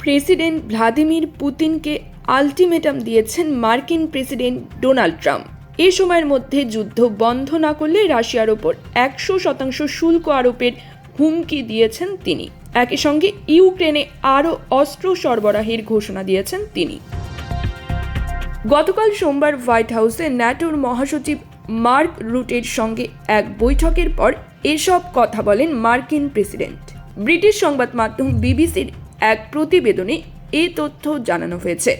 President Vladimir পুতিনকে ultimatum দিয়েছেন মার্কিন প্রেসিডেন্ট ডোনাল্ড ট্রাম্প। এ সময়ের মধ্যে যুদ্ধ বন্ধ না করলে রাশিয়ার ওপর একশো শতাংশ শুল্ক আরোপের হুমকি দিয়েছেন তিনি। একই সঙ্গে ইউক্রেনে আরও অস্ত্র সরবরাহের ঘোষণা দিয়েছেন তিনি। গতকাল সোমবার হোয়াইট হাউসে ন্যাটোর মহাসচিব মার্ক রুটের সঙ্গে এক বৈঠকের পর এসব কথা বলেন মার্কিন প্রেসিডেন্ট। ব্রিটিশ সংবাদ মাধ্যম বিবিসির এক প্রতিবেদনে এ তথ্য জানানো হয়েছে।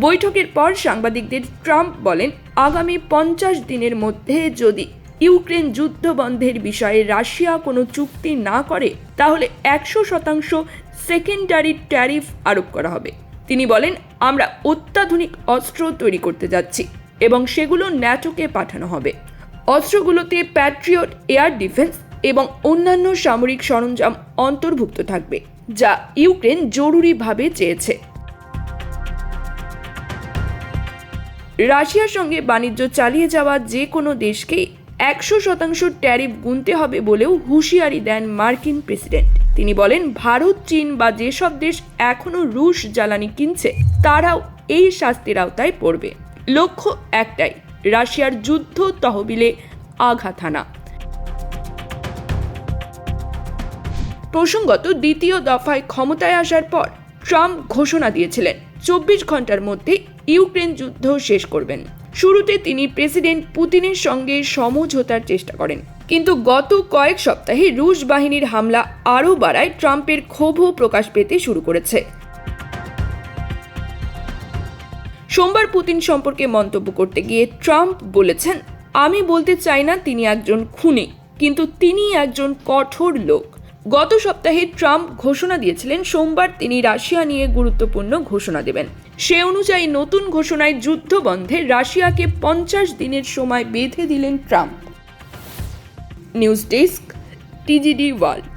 বৈঠকের পর সাংবাদিকদের ট্রাম্প বলেন, আগামী পঞ্চাশ দিনের মধ্যে যদি ইউক্রেন যুদ্ধ বন্ধের বিষয়ে রাশিয়া কোনো চুক্তি না করে, তাহলে একশো শতাংশ সেকেন্ডারি ট্যারিফ আরোপ করা হবে। তিনি বলেন, আমরা অত্যাধুনিক অস্ত্র তৈরি করতে যাচ্ছি এবং সেগুলো ন্যাটোকে পাঠানো হবে। অস্ত্রগুলোতে প্যাট্রিয়ট এয়ার ডিফেন্স এবং অন্যান্য সামরিক সরঞ্জাম অন্তর্ভুক্ত থাকবে, যা ইউক্রেন জরুরিভাবে চেয়েছে। রাশিয়ার সঙ্গে বাণিজ্য চালিয়ে যাওয়া যে কোনো দেশকেই একশো শতাংশ ট্যারিফ গুনতে হবে বলেও হুঁশিয়ারি দেন মার্কিন প্রেসিডেন্ট। তিনি বলেন, ভারত, চীন বা যেসব দেশ এখনও রুশ জ্বালানি কিনছে, তারাও এই শাস্তির আওতায় পড়বে। লক্ষ্য একটাই, রাশিয়ার যুদ্ধ তহবিলে আঘাত হানা। প্রসঙ্গত দ্বিতীয় দফায় ক্ষমতায় আসার পর ট্রাম্প ঘোষণা দিয়েছিলেন, চব্বিশ ঘণ্টার মধ্যে ইউক্রেন যুদ্ধ শেষ করবেন। শুরুতে তিনি প্রেসিডেন্ট পুতিনের সঙ্গে সমঝোতার চেষ্টা করেন। কিন্তু গত কয়েক সপ্তাহে রুশ বাহিনীর হামলা আরও বাড়ায় ট্রাম্পের ক্ষোভও প্রকাশ পেতে শুরু করেছে। সোমবার পুতিন সম্পর্কে মন্তব্য করতে গিয়ে ট্রাম্প বলেছেন, আমি বলতে চাই না তিনি একজন খুনি, কিন্তু তিনি একজন কঠোর লোক। গত সপ্তাহে ট্রাম্প ঘোষণা দিয়েছিলেন, সোমবার তিনি রাশিয়া নিয়ে গুরুত্বপূর্ণ ঘোষণা দেবেন। সে অনুযায়ী নতুন ঘোষণায় যুদ্ধ বন্ধে রাশিয়াকে পঞ্চাশ দিনের সময় বেঁধে দিলেন Trump. News desk, TGD world.